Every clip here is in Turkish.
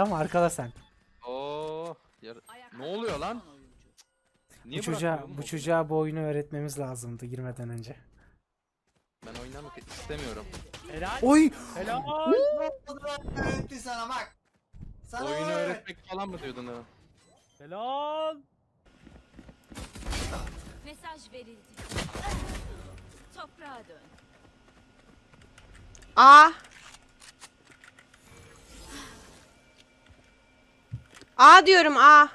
Ama arkala sen. Oo. yar- Ne oluyor lan? Niye bu çocuğa, bırakmıyor bu çocuğa bu oyunu öğretmemiz lazımdı girmeden önce. Ben oynamak istemiyorum. Helal. Oy! Helal. öğretti sana bak. Sana Oyunu öğret. öğretmek falan mı diyordun ha? Helal. Mesaj verildi. Toprağa dön. A. A diyorum A.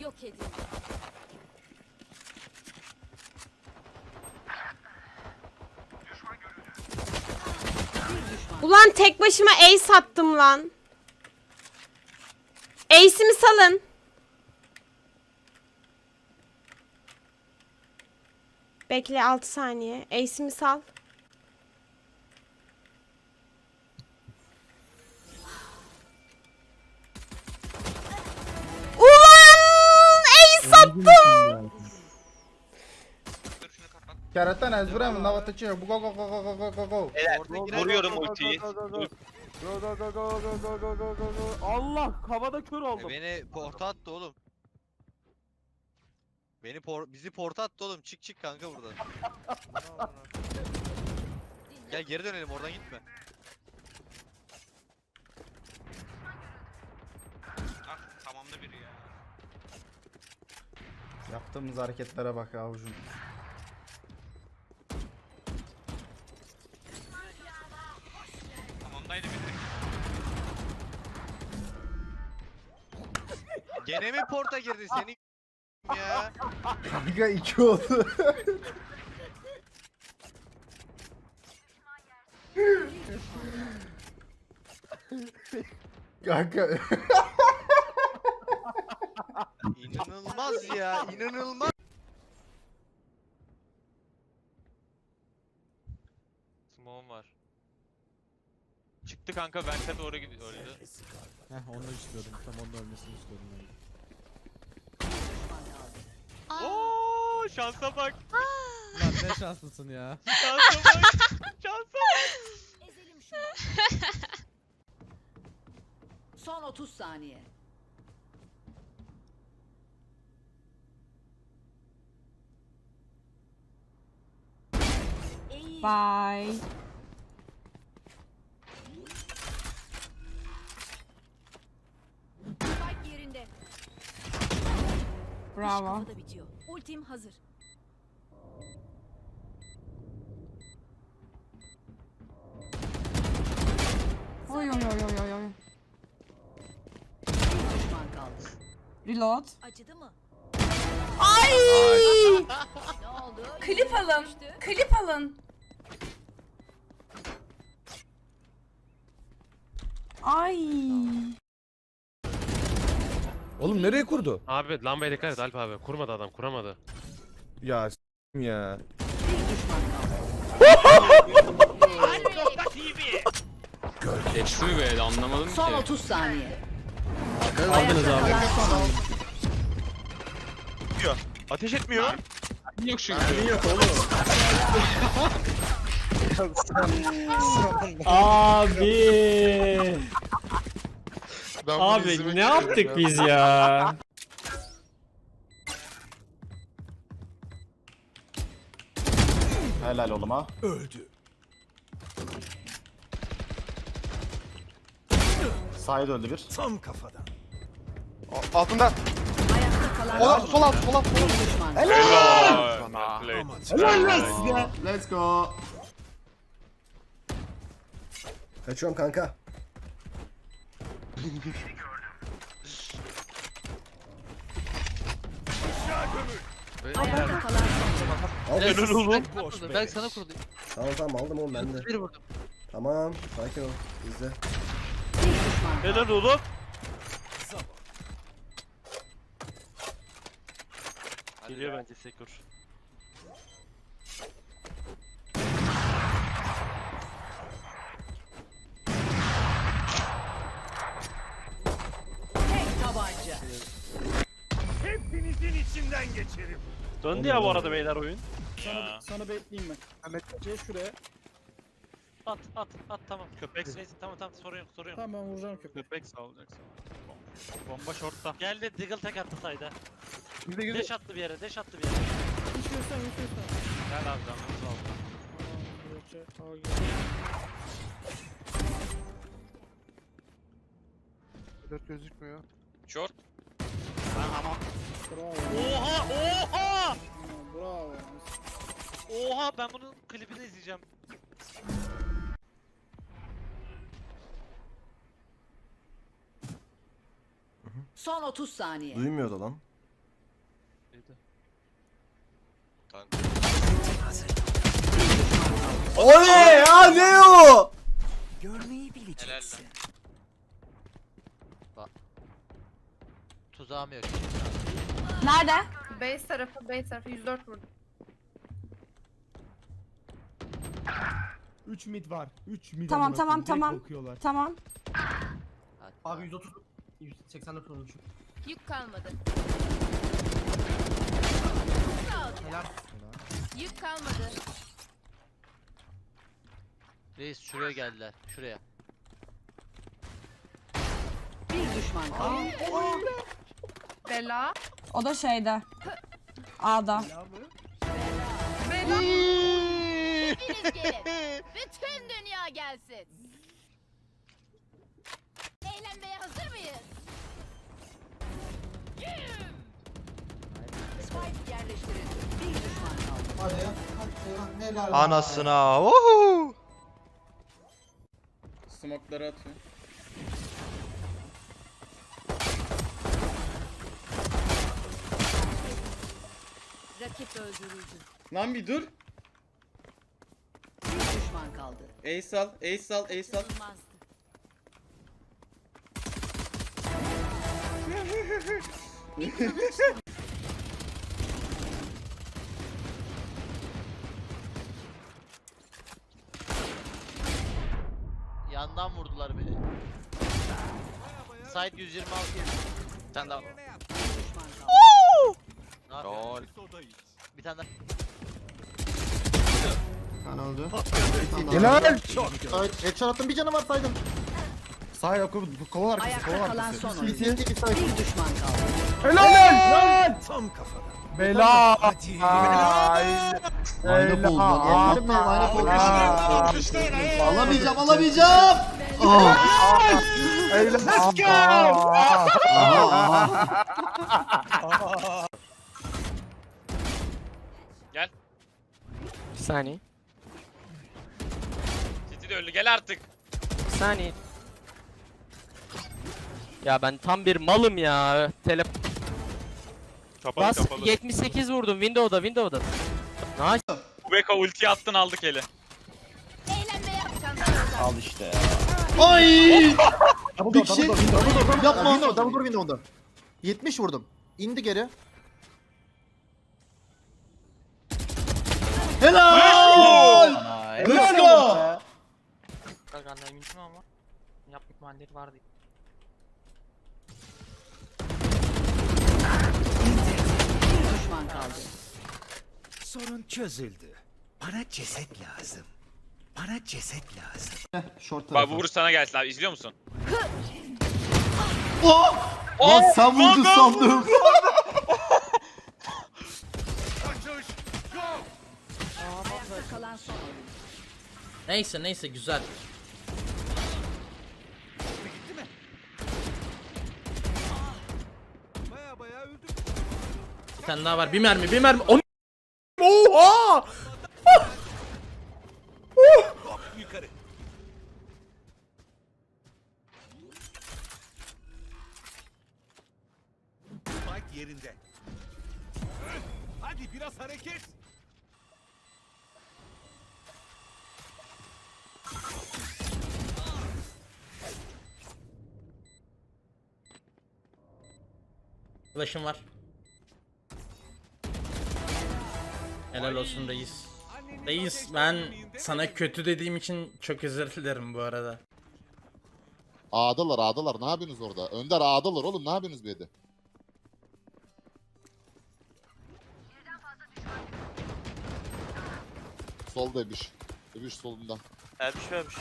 Yok edildi. Ulan tek başıma ace attım lan. Ace'imi salın. Bekle 6 saniye. Ace'imi sal. Keratan ezberem navataçı bu go go go go go go go. Vuruyorum ultiyi. Go go go go go go go go go go. Allah havada kör oldum. Beni porta attı oğlum. Beni por bizi porta attı oğlum. Çık çık kanka buradan. Gel geri dönelim oradan gitme. Ah tamamda biri ya. Yaptığımız hareketlere bak avucum. Gene mi porta girdi seni ya? Kanka iki oldu. Kanka İnanılmaz ya, inanılmaz. Smoke'um var. Çıktı kanka vente doğru gidiyor öldü. Heh onu istiyordum. Tam onun ölmesini istiyordum ben. Şansa bak. Lan ne şanslısın ya. Şansa bak. Şansa bak. Ezelim şunu. Son 30 saniye. Bye. Spike yerinde. Bravo. Kafada bitiyor. Ultim hazır. Oy oy oy oy oy oy. Bir düşman kaldı. Reload. Acıdı mı? Ay! Ne oldu? Klip alın. Klip alın. Ay. Oğlum nereye kurdu? Abi lambaya dikkat et Alp abi. Kurmadı adam kuramadı. Ya s**tim ya. Mi böyle anlamadım Son 30 saniye. Aldınız abi. Ateş etmiyor. Yok çünkü. Abi. Abi ne yaptık biz ya? helal oğlum ha. Side öldü bir. Altında. Ola, son sol alt, sol alt, sol alt. düşman. Helal. Let's go. Kaçıyorum kanka. Ayakta kalan. Al. oğlum. Belki sana kurdu. Tamam tamam aldım oğlum ben de. Bir vurdum. Tamam sakin ol. İzle. Bir düşman. Helal oğlum. Geliyor bence Sekur. Döndü ya bu arada beyler oyun. ya. Sana bekleyeyim ben. Mehmet C şuraya. At at at tamam. Köpek neyse tamam tamam sorun yok sorun yok. Tamam ben vuracağım köpeği. Köpek salacaksın. Bomba shortta. Geldi Diggle tek attı sayda. Gide gide. Deş attı bir yere, deş attı bir yere. Hiç göster hiç göster. Gel abi canımız aldı. Tamam, C, A, G. Dört gözükmüyor. Short. Bravo. Oha oha! Ha, Bravo. Oha ben bunun klibini izleyeceğim. Son 30 saniye. Duymuyordu lan. O ne ya ne o? Helal lan. Tuzağım yok. Nerede? Base tarafı, base tarafı 104 vurdu. 3 mid var. 3 mid. Tamam, amına tamam, koyayım. tamam. Bakıyorlar. Tamam. Abi 130 184 olmuş. Yük kalmadı. Helal. Yük kalmadı. Reis şuraya geldiler. Şuraya. Bir düşman kaldı. Bela. O da şeyde. A'da. Bela. Hepiniz gelin. Bütün dünya gelsin. Eğlenmeye hazır mıyız? Spike yerleştirildi. Bir düşman kaldı. Anasına. Uhu. Smoke'ları atıyor. Rakip öldürüldü. Lan bir dur. Bir düşman kaldı. Ace al, ace al, ace al. Olmazdı. Yandan vurdular beni. Side 126. Sen daha. Bir düşman kaldı. Yapıyorsun? Bir tane daha. Helal. Headshot attım bir canı var saydım. Sağ oku kova arkası Ayakta kova kalan son oyuncu. CT. Bir düşman kaldı. Helal. Bela. Line up oldu lan. Yemin ederim line up oldu. Alamayacağım alamayacağım. Let's Bir saniye. Titi de öldü gel artık. Bir saniye. Ya ben tam bir malım ya. Tele Kapalı Bas 78 vurdum Windows'da Windows'da. Nice. Beka ulti attın aldık eli. Eğlenmeye hazır mısın? Ay. Bir kişi. Yapma. Window, double door window'da. 70 vurdum. İndi geri. Helal. Let's go. Kanka eminim ama yapma ihtimalleri vardı. Bir düşman kaldı. Sorun çözüldü. Bana ceset lazım. Bana ceset lazım. Short Bak bu vuruş sana gelsin abi izliyor musun? Lan sen vurdun sandım. Ayakta kalan son oyuncu. Neyse neyse güzel. Bir tane daha var. Bir mermi, bir mermi. O Oha! Yukarı. Spike yerinde. Hadi biraz hareket. Flash'ım var. Helal olsun reis. Reis ben sana kötü dediğim için çok özür dilerim bu arada. A'dalar A'dalar ne yapıyorsunuz orada? Önder A'dalar oğlum ne yapıyorsunuz bir de? Solda Ebiş. Ebiş solunda. Ermiş vermiş.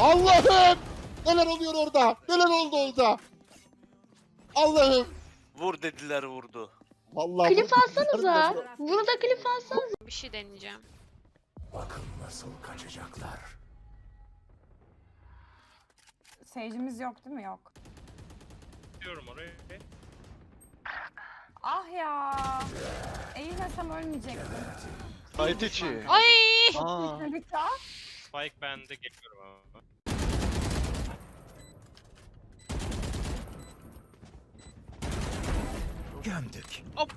Allah'ım! Neler oluyor orada? Neler oldu orada? Allah'ım! Vur dediler vurdu. Vallahi Klip bu- alsanıza. Bunu da klip alsanıza. Bir şey deneyeceğim. Seyircimiz yok değil mi? Yok. Diyorum oraya. Ah ya. Eğilmesem ölmeyecektim. İçi. Ay! Aa. Spike bende geliyorum abi.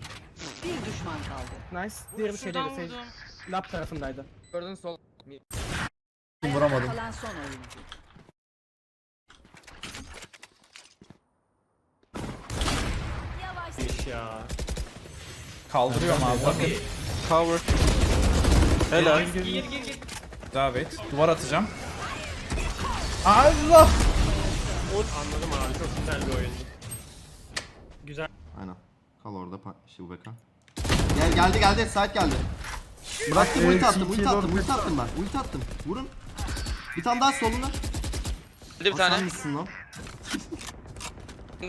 Bir düşman kaldı. Nice. Diğeri bir şeydeydi. Sage. Lab tarafındaydı. Gördün sol. Vuramadım. Kalan son oyuncu. Yavaş. ya. Kaldırıyorum abi. Bakın. Cover. Helal. Davet. Duvar atacağım. Allah! Anladım abi. Çok güzel bir oyundu. Güzel. Aynen. Kal orada Şilbeka. Gel geldi geldi site geldi. Bıraktım ulti attım ulti attım ulti attım ben. Ulti attım. Vurun. Bir tane daha solunda. Bir O sen misin lan?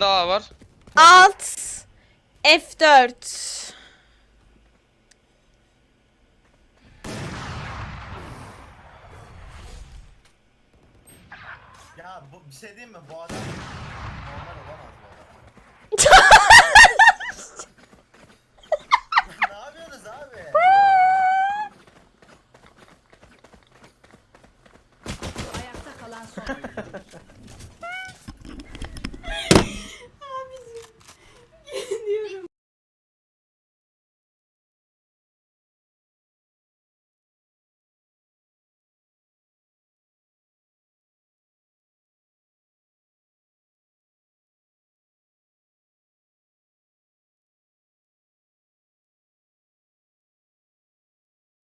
daha var. Alt. F4. Ya bu bir şey diyeyim mi? Bu adam